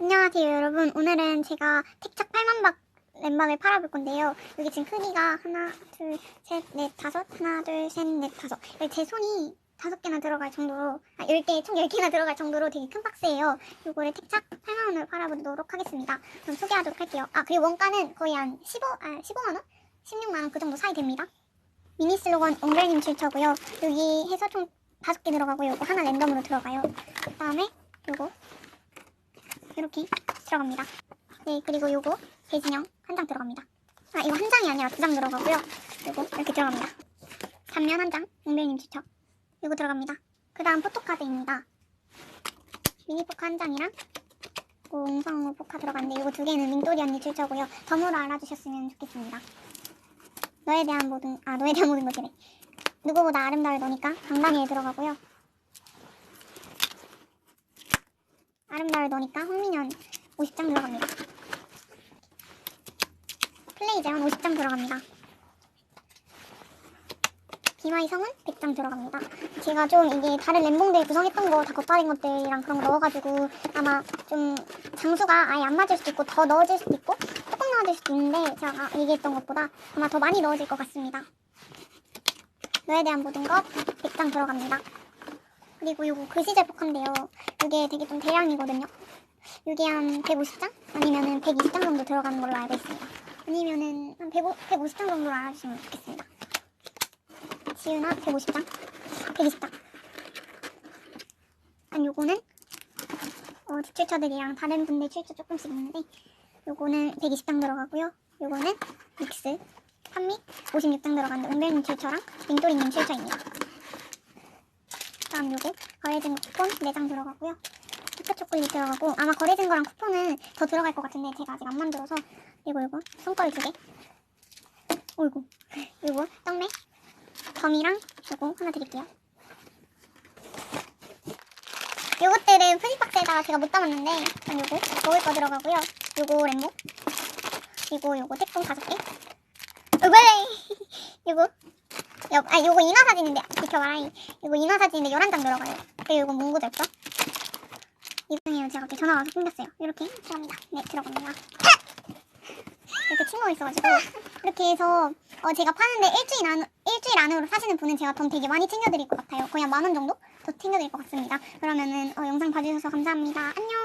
안녕하세요 여러분. 오늘은 제가 틱착 8만 박 램박을 팔아볼 건데요. 여기 지금 크기가 하나 둘셋넷 다섯? 하나 둘셋넷 다섯. 제 손이 다섯 개나 들어갈 정도로 아 10개 총 10개나 들어갈 정도로 되게 큰 박스예요. 요거를 틱착 8만 원을 팔아보도록 하겠습니다. 그럼 소개하도록 할게요. 아 그리고 원가는 거의 한 15, 아 15만 원? 16만 원 그 정도 사이 됩니다. 미니 슬로건 옹별님 출처고요. 여기 해서 총 다섯 개 들어가고 요거 하나 랜덤으로 들어가요. 그 다음에 요거 이렇게 들어갑니다. 네, 그리고 요거 배진형 한 장 들어갑니다. 아, 이거 한 장이 아니라 두 장 들어가고요. 요거 이렇게 들어갑니다. 단면 한 장, 웅배님 추천. 요거 들어갑니다. 그 다음 포토카드입니다. 미니 포카 한 장이랑 옹성우 포카 들어갔는데 요거 두 개는 민돌이 언니 출처고요. 덤으로 알아주셨으면 좋겠습니다. 너에 대한 모든, 아, 너에 대한 모든 것이래. 누구보다 아름다울 너니까 강단위에 들어가고요. 아름다울 너니까 홍민현 50장 들어갑니다. 플레이 제한 50장 들어갑니다. 비마이 성은 100장 들어갑니다. 제가 좀 이게 다른 램봉들 구성했던 거 다 겉다린 것들이랑 그런 거 넣어가지고 아마 좀 장수가 아예 안 맞을 수도 있고 더 넣어질 수도 있고 조금 넣어질 수도 있는데 제가 얘기했던 것보다 아마 더 많이 넣어질 것 같습니다. 너에 대한 모든 것 100장 들어갑니다. 그리고 요거 글씨 제복한데요. 이게 되게 좀 대량이거든요. 이게 한 150장? 아니면은 120장 정도 들어가는 걸로 알고 있습니다. 아니면은 한 150, 150장 정도로 알아주시면 좋겠습니다. 지은아 150장? 120장. 한 요거는 어, 출처들이랑 다른 분들 출처 조금씩 있는데 요거는 120장 들어가고요. 요거는 믹스, 판미 56장 들어가는데 은별님 출처랑 민돌이님 출처입니다. 다음 요거 거래진 쿠폰 4장 들어가고요. 초코 초콜릿 들어가고 아마 거래진 거랑 쿠폰은 더 들어갈 것 같은데 제가 아직 안 만들어서 이거 이거 손거리 두 개. 어이구 이거 떡메 덤이랑 이거 하나 드릴게요. 요것들은 프리박스에다가 제가 못 담았는데 일단 요거 먹을 거 들어가고요. 요거 램보 그리고 요거 태풍 다섯 개. 요거 요거 여, 아 요거 인화 사진인데 비켜봐라. 이거 인화 사진인데 11장 들어가요. 그리고 이거 문구 절서 이상해요. 제가 갑자기 전화 와서 끊겼어요. 이렇게 들어갑니다. 네 들어갑니다. 이렇게 친구가 있어가지고 이렇게 해서 어, 제가 파는데 일주일, 안, 일주일 안으로 사시는 분은 제가 돈 되게 많이 챙겨드릴 것 같아요. 거의 한 만 원 정도? 더 챙겨드릴 것 같습니다. 그러면은 어, 영상 봐주셔서 감사합니다. 안녕